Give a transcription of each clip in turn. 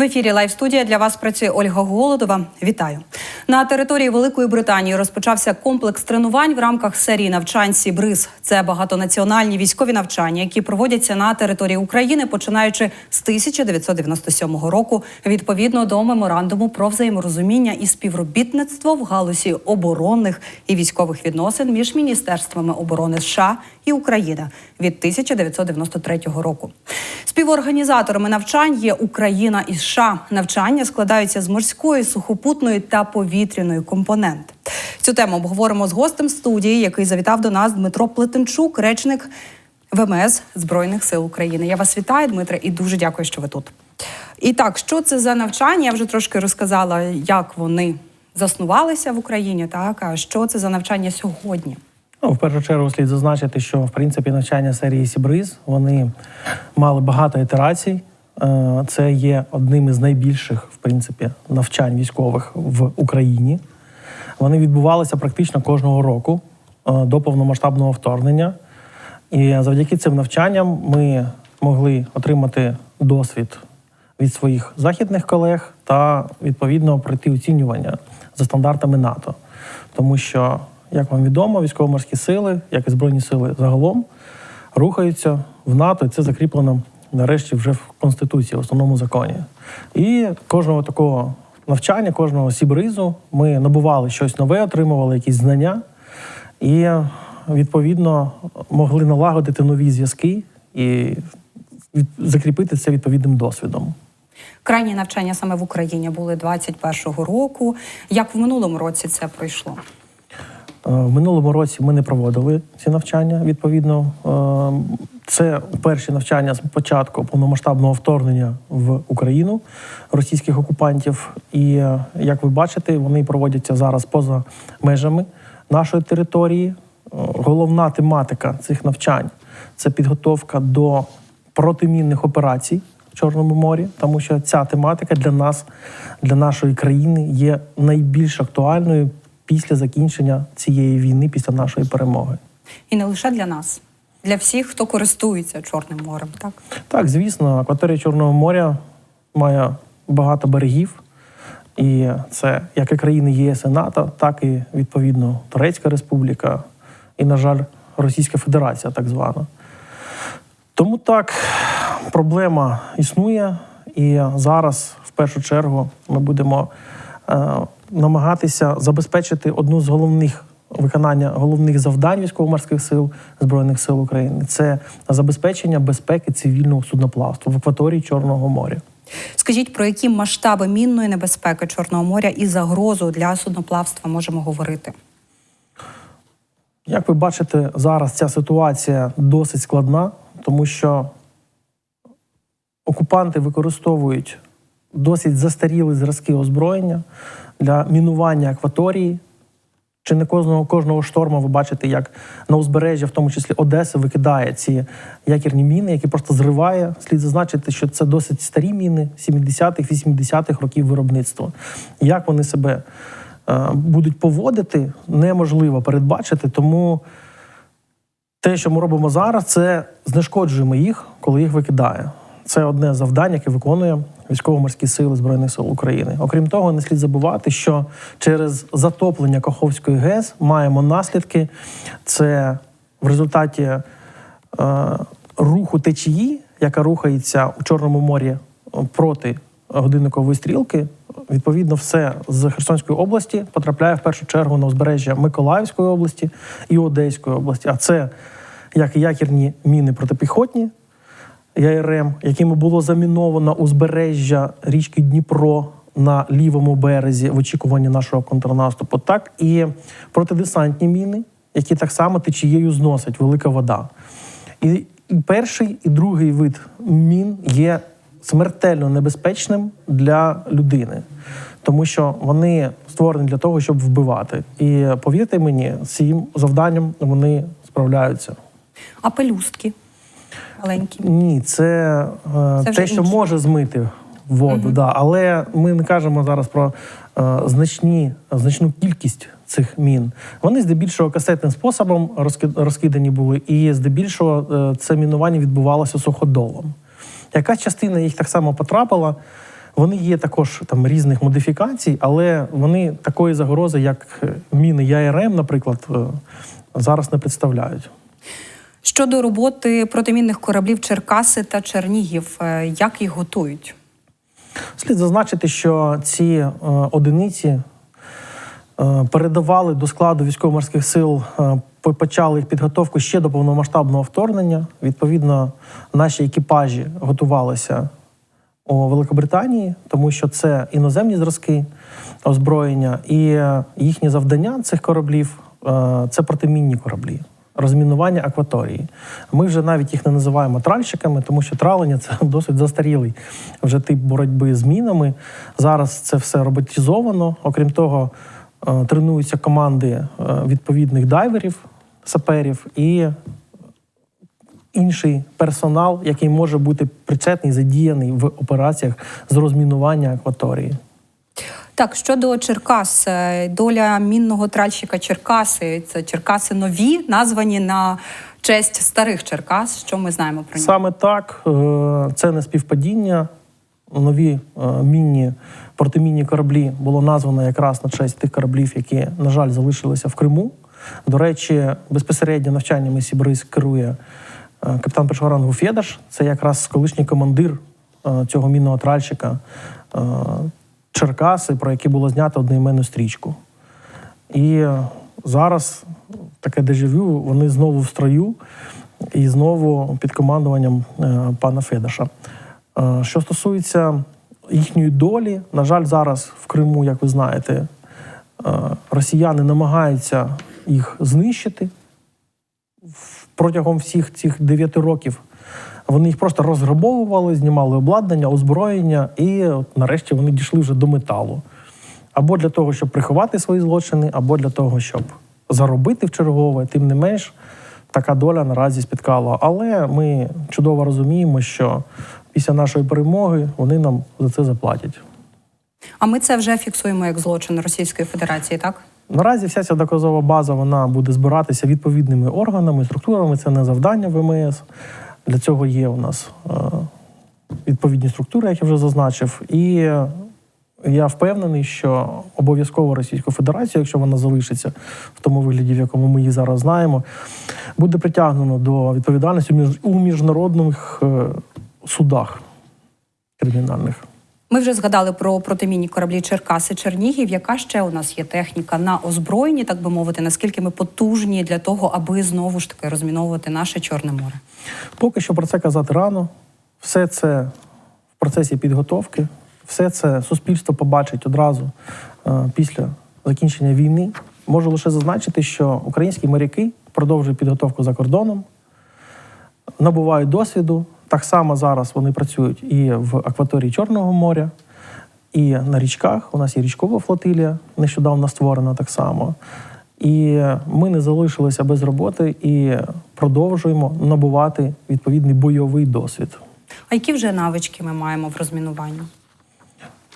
В ефірі Лайв студія для вас працює Ольга Голодова. Вітаю на території Великої Британії. Розпочався комплекс тренувань в рамках серії навчань Сібриз. Це багатонаціональні військові навчання, які проводяться на території України, починаючи з 1997 року, відповідно до меморандуму про взаєморозуміння і співробітництво в галузі оборонних і військових відносин між міністерствами оборони США і України від 1993 року. Співорганізаторами навчань є Україна і. Навчання складаються з морської, сухопутної та повітряної компоненти. Цю тему обговоримо з гостем студії, який завітав до нас Дмитро Плетенчук, речник ВМС Збройних сил України. Я вас вітаю, Дмитре, і дуже дякую, що ви тут. І так, що це за навчання? Я вже трошки розказала, як вони заснувалися в Україні. Так, а що це за навчання сьогодні? Ну, в першу чергу слід зазначити, що в принципі навчання серії Сібриз вони мали багато ітерацій. Е, Це є одним із найбільших, в принципі, навчань військових в Україні. Вони відбувалися практично кожного року е, до повномасштабного вторгнення. І завдяки цим навчанням ми могли отримати досвід від своїх західних колег та відповідно пройти оцінювання за стандартами НАТО. Тому що, як вам відомо, військово-морські сили, як і збройні сили загалом, рухаються в НАТО, і це закріплено нарешті вже в Конституції, в основному законі. І кожного такого навчання, кожного сібризу ми набували щось нове, отримували якісь знання і відповідно могли налагодити нові зв'язки і закріпити це відповідним досвідом. Крайні навчання саме в Україні були 21-го року. Як в минулому році це пройшло? Е, В минулому році ми не проводили ці навчання. Відповідно, Е, це перші навчання з початку повномасштабного вторгнення в Україну російських окупантів. І е, як ви бачите, вони проводяться зараз поза межами нашої території. Головна тематика цих навчань це підготовка до протимінних операцій в Чорному морі, тому що ця тематика для нас, для нашої країни, є найбільш актуальною після закінчення цієї війни, після нашої перемоги. І не лише для нас, для всіх, хто користується Чорним морем. Так Так, звісно, акваторія Чорного моря має багато берегів, і це як і країни ЄС і НАТО, так і відповідно Турецька Республіка, і, на жаль, Російська Федерація, так звана. Тому так, проблема існує, і зараз, в першу чергу, ми будемо намагатися забезпечити одну з головних виконання головних завдань військово-морських сил Збройних сил України це забезпечення безпеки цивільного судноплавства в акваторії Чорного моря. скажіть, про які масштаби мінної небезпеки Чорного моря і загрозу для судноплавства можемо говорити? Як ви бачите, зараз ця ситуація досить складна, тому що окупанти використовують досить застаріли зразки озброєння для мінування акваторії. Чи не кожного кожного шторму ви бачите, як на узбережжя, в тому числі Одеси, викидає ці якірні міни, які просто зриває. Слід зазначити, що це досить старі міни 70-х, 80-х років виробництва. Як вони себе е, будуть поводити, неможливо передбачити. Тому те, що ми робимо зараз, це знешкоджуємо їх, коли їх викидає. Це одне завдання, яке виконує військово-морські сили Збройних сил України. Окрім того, не слід забувати, що через затоплення Каховської ГЕС маємо наслідки. Це в результаті е, руху течії, яка рухається у Чорному морі проти годинникової стрілки. Відповідно, все з Херсонської області потрапляє в першу чергу на узбережжя Миколаївської області і Одеської області. А це як якірні міни протипіхотні, ЯРМ, якими було заміновано узбережжя річки Дніпро на лівому березі в очікуванні нашого контрнаступу, так і протидесантні міни, які так само течією зносить велика вода. І, перший, і другий вид мін є смертельно небезпечним для людини, тому що вони створені для того, щоб вбивати. І повірте мені, з цим завданням вони справляються. А пелюстки маленькі. Ні, це, е, Це те, що може змити воду, да. але ми не кажемо зараз про е, значні, значну кількість цих мін. Вони здебільшого касетним способом розки- розкидані були, і здебільшого е, це мінування відбувалося суходолом. Якась частина їх так само потрапила Вони є також там різних модифікацій, але вони такої загрози, як е, міни ЯРМ, наприклад, зараз не представляють. Щодо роботи протимінних кораблів Черкаси та Чернігів, е, як їх готують? Слід зазначити, що ці е, одиниці е, передавали до складу військово-морських сил, почали їх підготовку ще до повномасштабного вторгнення. Відповідно, наші екіпажі готувалися у Великобританії, тому що це іноземні зразки озброєння, і їхнє завдання цих кораблів це протимінні кораблі. Розмінування акваторії. Ми вже навіть їх не називаємо тральщиками, тому що тралення це досить застарілий вже тип боротьби з мінами. Зараз це все роботизовано. Окрім того, е, тренуються команди е, відповідних дайверів, саперів і інший персонал, який може бути причетний, задіяний в операціях з розмінування акваторії. Так, щодо Черкас, е, доля мінного тральщика Черкаси це Черкаси нові, названі на честь старих Черкас. Що ми знаємо про них? Саме так, е, це не співпадіння. Нові е, мінні протимінні кораблі було названо якраз на честь тих кораблів, які, на жаль, залишилися в Криму. До речі, безпосередньо навчаннями Сібриз керує капітан першого рангу Федаш. Це якраз колишній командир цього мінного тральщика Черкаси, про який було знято одноіменну стрічку. І е, зараз таке дежавю, вони знову в строю і знову під командуванням е, пана Федаша. Е, Що стосується їхньої долі, на жаль, зараз в Криму, як ви знаєте, росіяни намагаються їх знищити протягом всіх цих дев'яти років. Вони їх просто розграбовували, знімали обладнання, озброєння, і от нарешті вони дійшли вже до металу. Або для того, щоб приховати свої злочини, або для того, щоб заробити в чергове. Тим не менш, така доля наразі спіткала. Але ми чудово розуміємо, що після нашої перемоги вони нам за це заплатять. А ми це вже фіксуємо як злочин Російської Федерації, так? Наразі вся ця доказова база вона буде збиратися відповідними органами, структурами. Це не завдання ВМС. Для цього є у нас е, відповідні структури, як я вже зазначив. І я впевнений, що обов'язково Російська Федерація, якщо вона залишиться в тому вигляді, в якому ми її зараз знаємо, буде притягнено до відповідальності у міжнародних е, судах кримінальних. Ми вже згадали про протимінні кораблі Черкаси Чернігів. Яка ще у нас є техніка на озброєнні, так би мовити, наскільки ми потужні для того, аби знову ж таки розміновувати наше Чорне море? Поки що про це казати рано. Все це в процесі підготовки, все це суспільство побачить одразу е, після закінчення війни. Можу лише зазначити, що українські моряки продовжують підготовку за кордоном, набувають досвіду. Так само зараз вони працюють і в акваторії Чорного моря, і на річках. У нас є річкова флотилія, нещодавно створена так само. І ми не залишилися без роботи і продовжуємо набувати відповідний бойовий досвід. А які вже навички ми маємо в розмінуванні?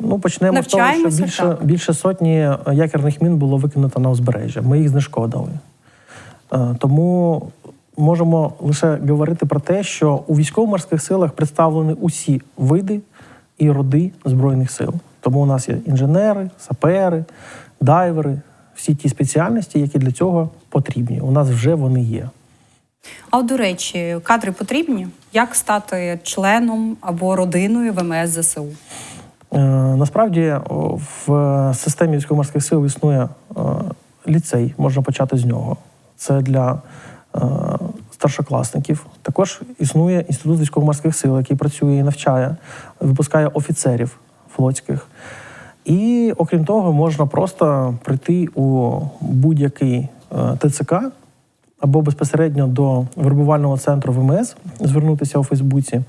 Ну, почнемо з того, що більше, так. більше сотні якірних мін було викинуто на узбережжя. Ми їх знешкодили. Е, Тому можемо лише говорити про те, що у військово-морських силах представлені усі види і роди Збройних сил. Тому у нас є інженери, сапери, дайвери, всі ті спеціальності, які для цього потрібні. У нас вже вони є. А от, до речі, кадри потрібні? Як стати членом або родиною ВМС ЗСУ? Е, Насправді в системі військово-морських сил існує е, ліцей, можна почати з нього. Це для е, старшокласників. Також існує інститут військово-морських сил, який працює і навчає, випускає офіцерів флотських. І окрім того, можна просто прийти у будь-який е, ТЦК або безпосередньо до вербувального центру ВМС, звернутися у Фейсбуці,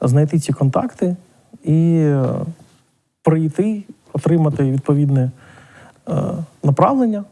знайти ці контакти і е, прийти, отримати відповідне е, направлення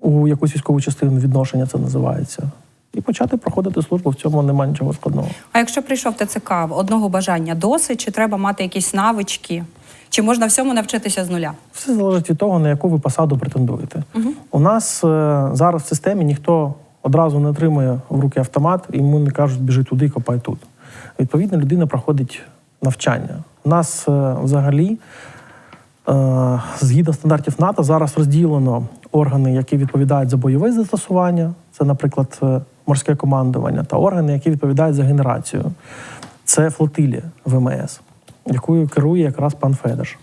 у якусь військову частину відношення, це називається, і почати проходити службу. В цьому немає нічого складного. А якщо прийшов ТЦК, одного бажання досить, чи треба мати якісь навички, чи можна всьому навчитися з нуля? Все залежить від того, на яку ви посаду претендуєте. У нас е, зараз в системі ніхто одразу не отримує в руки автомат, і йому не кажуть, біжи туди, копай тут. Відповідно, людина проходить навчання. У нас е, взагалі, е, згідно стандартів НАТО, зараз розділено органи, які відповідають за бойове застосування, це, наприклад, е, морське командування, та органи, які відповідають за генерацію. Це флотилія ВМС, якою керує якраз пан Федеш.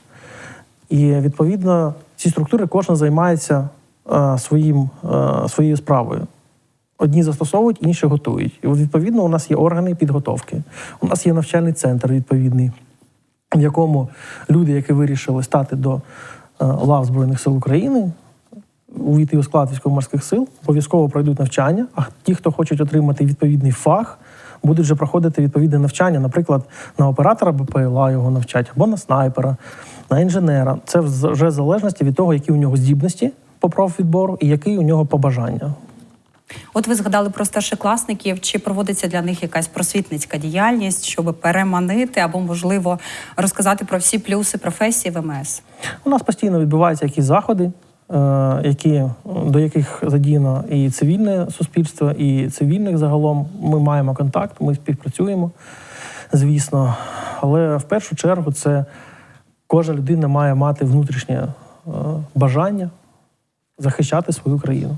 І відповідно ці структури кожна займається е, своїм, е, своєю справою. Одні застосовують, інші готують. І відповідно у нас є органи підготовки. У нас є навчальний центр відповідний, в якому люди, які вирішили стати до е, лав Збройних сил України, увійти у склад військово-морських сил, обов'язково пройдуть навчання. А ті, хто хочуть отримати відповідний фах, будуть вже проходити відповідне навчання, наприклад, на оператора БПЛА його навчать, або на снайпера, на інженера. Це вже в залежності від того, які у нього здібності по профвідбору і які у нього побажання. От ви згадали про старшокласників. Чи проводиться для них якась просвітницька діяльність, щоб переманити або, можливо, розказати про всі плюси професії ВМС? У нас постійно відбуваються якісь заходи, які, до яких задіяно і цивільне суспільство, і цивільних загалом. Ми маємо контакт, ми співпрацюємо, звісно. Але в першу чергу це кожна людина має мати внутрішнє е, бажання захищати свою країну.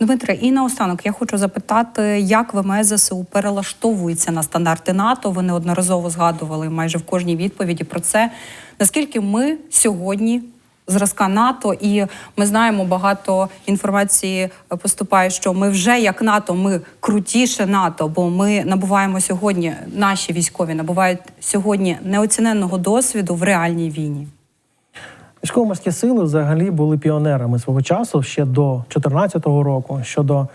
Дмитре, і наостанок я хочу запитати, як ВМС ЗСУ перелаштовується на стандарти НАТО. Ви неодноразово згадували майже в кожній відповіді про це. Наскільки ми сьогодні зразка НАТО, і ми знаємо багато інформації поступає, що ми вже як НАТО, ми крутіше НАТО, бо ми набуваємо сьогодні, наші військові набувають сьогодні неоціненного досвіду в реальній війні. Військово-морські сили взагалі були піонерами свого часу ще до 2014 року щодо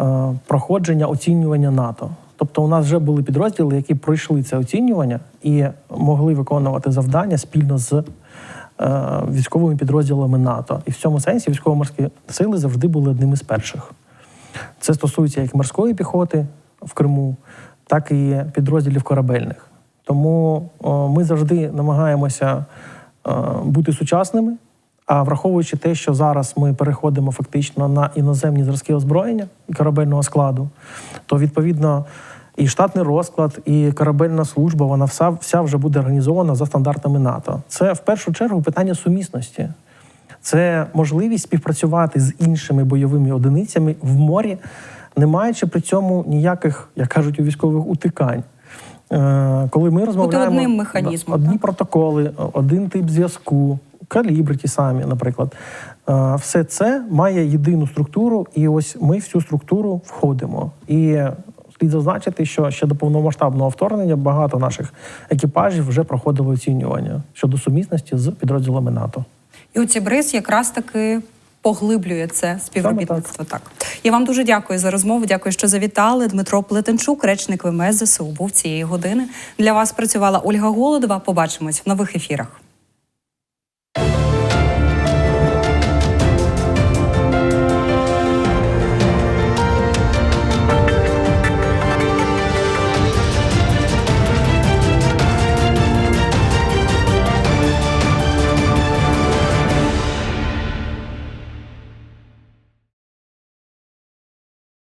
е, проходження оцінювання НАТО. Тобто, у нас вже були підрозділи, які пройшли це оцінювання і могли виконувати завдання спільно з е, військовими підрозділами НАТО. І в цьому сенсі військово-морські сили завжди були одними з перших. Це стосується як морської піхоти в Криму, так і підрозділів корабельних. Тому ми завжди намагаємося е, бути сучасними. А враховуючи те, що зараз ми переходимо фактично на іноземні зразки озброєння і корабельного складу, то відповідно і штатний розклад, і корабельна служба, вона вся, вся вже буде організована за стандартами НАТО. Це в першу чергу питання сумісності. Це можливість співпрацювати з іншими бойовими одиницями в морі, не маючи при цьому ніяких, як кажуть, у військових утикань. Е, Коли ми розмовляємо одним механізмом, одні так? протоколи, один тип зв'язку, калібри ті самі, наприклад, Е, все це має єдину структуру, і ось ми в цю структуру входимо. І слід зазначити, що ще до повномасштабного вторгнення багато наших екіпажів вже проходили оцінювання щодо сумісності з підрозділами НАТО. І оці бриз якраз таки поглиблює це співробітництво. Так. я вам дуже дякую за розмову. Дякую, що завітали. Дмитро Плетенчук, речник ВМС ЗСУ, був цієї години. Для вас працювала Ольга Голодова. Побачимось в нових ефірах.